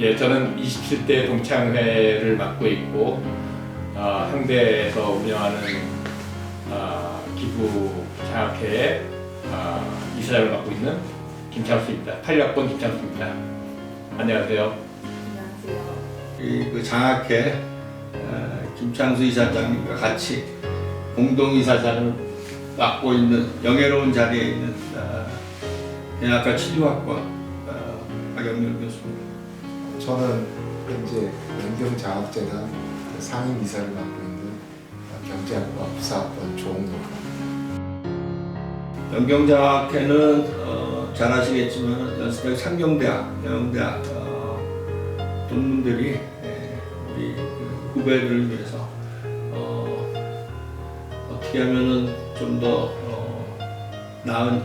27대 동창회를 맡고 있고 어, 항대에서 운영하는 어, 기부 장학회의 어, 이사장을 맡고 있는 김창수입니다. 8학번 김창수입니다. 안녕하세요. 이그 장학회 어, 김창수 이사장님과 같이 공동 이사장을 맡고 있는 영예로운 자리에 있는 어, 대학가 치료학과 어, 박영렬 교수입니다. 저는 현재 연경자학재단 그 상임 이사를 맡고 있는 경제학과 부사학번 조홍로입니다. 연경장학회는 어, 잘 아시겠지만 연세대 상경대학, 영대학 어, 동문들이 예, 우리 그 후배들을 위해서 어, 어떻게 하면은 좀더 어, 나은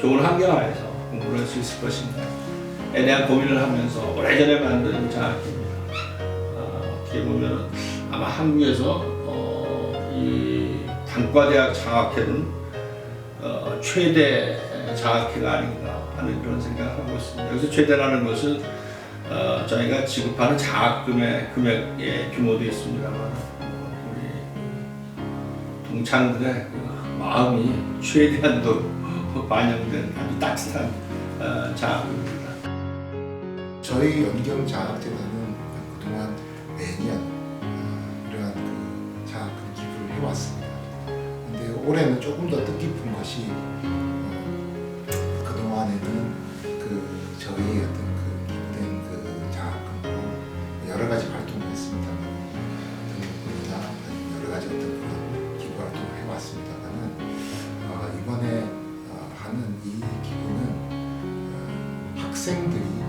좋은 환경 하에서 공부를 할 수 있을 것인가에 대한 고민을 하면서 오래전에 만든 장학회입니다. 어, 어떻게 보면 아마 한국에서 어, 이 단과대학 장학회는 어, 최대 장학회가 아닌가 하는 그런 생각을 하고 있습니다. 여기서 최대라는 것은 어, 저희가 지급하는 장학금의 금액의 규모도 있습니다만 어, 우리 동창들의 그 마음이 최대한도 반영된 아주 따뜻한 어, 장학금입니다. 저희 연경 자학재단은 그동안 매년 어, 이러한 그 자학금 기부를 해왔습니다. 근데 올해는 조금 더 뜻깊은 것이 어, 그동안에는 그 저희 어떤 그 기부된 그 자학금으로 여러 가지 활동을 아니면 여러 가지 어떤 그런 기부 활동을 해왔습니다만은 어, 이번에 어, 하는 이 기부는 어, 학생들이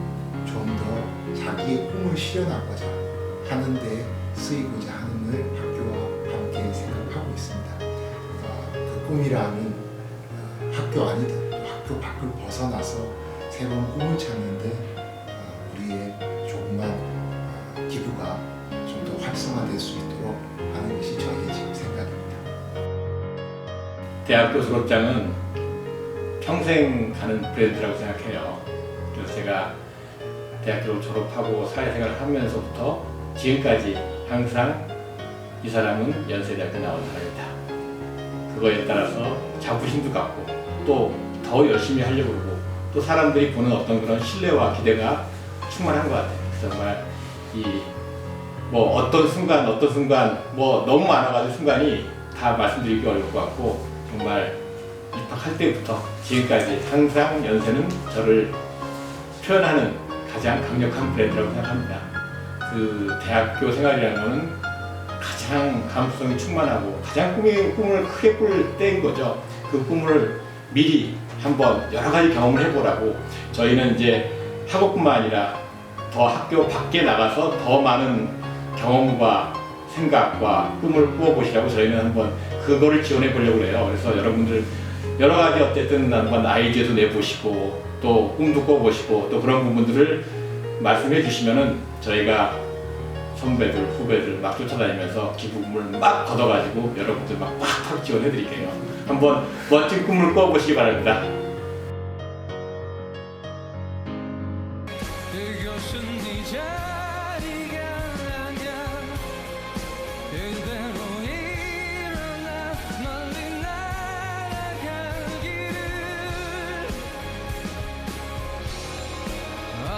좀 더 자기의 꿈을 실현하고자 하는데 쓰이고자 하는을 학교와 함께 생각하고 있습니다. 어, 그 꿈이라면 어, 학교 또 학교 밖을 벗어나서 새로운 꿈을 찾는데 어, 우리의 조그만 어, 기부가 좀 더 활성화될 수 있도록 하는 것이 저희의 지금 생각입니다. 대학교 졸업장은 평생 가는 브랜드라고 생각해요. 그래서 제가 대학교 졸업하고 사회생활을 하면서부터 지금까지 항상 이 사람은 연세대학교 나온 사람이다. 그거에 따라서 자부심도 갖고 또 더 열심히 하려고 그러고 또 사람들이 보는 어떤 그런 신뢰와 기대가 충만한 것 같아요. 정말 이 뭐 어떤 순간 어떤 순간 뭐 너무 많아가지고 순간이 다 말씀드리기 어려울 것 같고 정말 입학할 때부터 지금까지 항상 연세는 저를 표현하는 가장 강력한 브랜드라고 생각합니다. 그 대학교 생활이라는 거는 가장 감수성이 충만하고 가장 꿈이, 꿈을 크게 꿀 때인 거죠. 그 꿈을 미리 한번 여러 가지 경험을 해보라고 저희는 이제 학업뿐만 아니라 더 학교 밖에 나가서 더 많은 경험과 생각과 꿈을 꾸어보시라고 저희는 한번 그거를 지원해 보려고 해요. 그래서 여러분들 여러 가지 어쨌든 한번 아이디어도 내보시고 또 꿈도 꿔보시고 또 그런 부분들을 말씀해 주시면은 저희가 선배들 후배들 막 쫓아다니면서 기부금을 막 걷어가지고 여러분들 막 팍팍 지원해 드릴게요. 한번 멋진 꿈을 꿔보시기 바랍니다. 이것은 이제